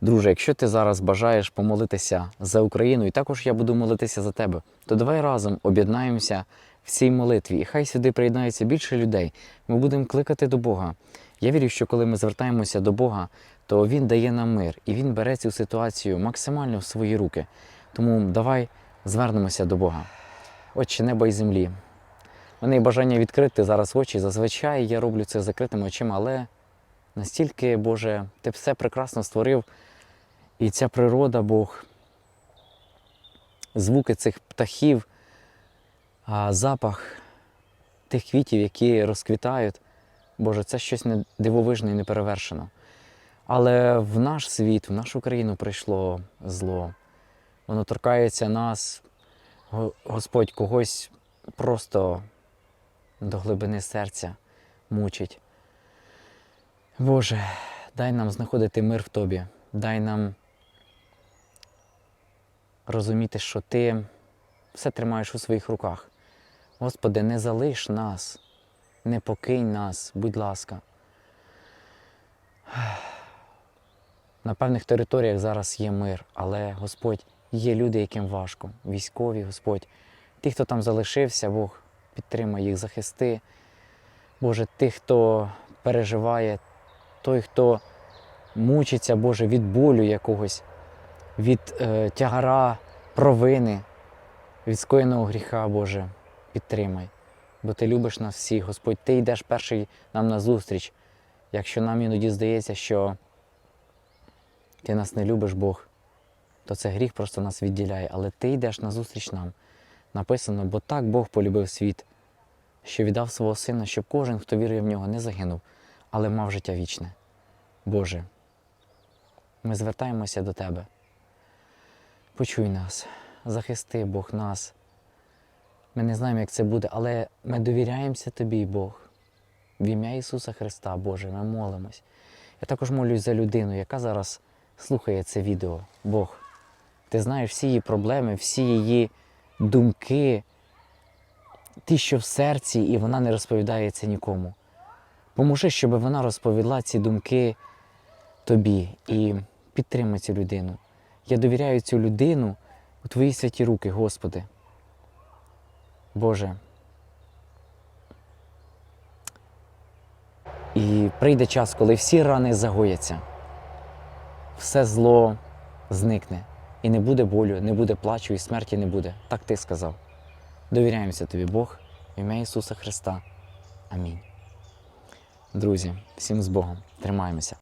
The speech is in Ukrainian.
Друже, якщо ти зараз бажаєш помолитися за Україну, і також я буду молитися за тебе, то давай разом об'єднаємося в цій молитві, і хай сюди приєднається більше людей. Ми будемо кликати до Бога. Я вірю, що коли ми звертаємося до Бога, то Він дає нам мир і Він бере цю ситуацію максимально в свої руки. Тому давай звернемося до Бога. Отче неба і землі. У мене є бажання відкрити зараз очі. Зазвичай я роблю це закритими очима, але настільки, Боже, ти все прекрасно створив, і ця природа, Бог, звуки цих птахів, запах тих квітів, які розквітають, Боже, це щось дивовижне і неперевершено. Але в наш світ, в нашу країну прийшло зло. Воно торкається нас, Господь когось просто до глибини серця мучить. Боже, дай нам знаходити мир в Тобі, дай нам розуміти, що Ти все тримаєш у своїх руках. Господи, не залиш нас, не покинь нас, будь ласка. На певних територіях зараз є мир, але Господь є люди, яким важко. Військові, Господь. Ті, хто там залишився, Бог підтримай їх, захисти. Боже, тих, хто переживає, той, хто мучиться, Боже, від болю якогось, від е, тягара провини, від скоєного гріха, Боже, підтримай. Бо ти любиш нас всіх, Господь, ти йдеш перший нам на зустріч. Якщо нам іноді здається, що ти нас не любиш, Бог, то це гріх просто нас відділяє. Але ти йдеш на зустріч нам. Написано, бо так Бог полюбив світ, що віддав свого сина, щоб кожен, хто вірує в нього, не загинув, але мав життя вічне. Боже, ми звертаємося до Тебе. Почуй нас, захисти Бог нас. Ми не знаємо, як це буде, але ми довіряємося Тобі, Бог. В ім'я Ісуса Христа, Боже, ми молимось. Я також молюсь за людину, яка зараз слухає це відео. Бог, ти знаєш всі її проблеми, всі її думки, ті, що в серці, і вона не розповідає це нікому. Поможи, щоб вона розповіла ці думки тобі і підтримай цю людину. Я довіряю цю людину у Твої святі руки, Господи. Боже. І прийде час, коли всі рани загояться, все зло зникне. І не буде болю, не буде плачу, і смерті не буде. Так ти сказав. Довіряємося тобі, Бог, в ім'я Ісуса Христа. Амінь. Друзі, всім з Богом. Тримаємося.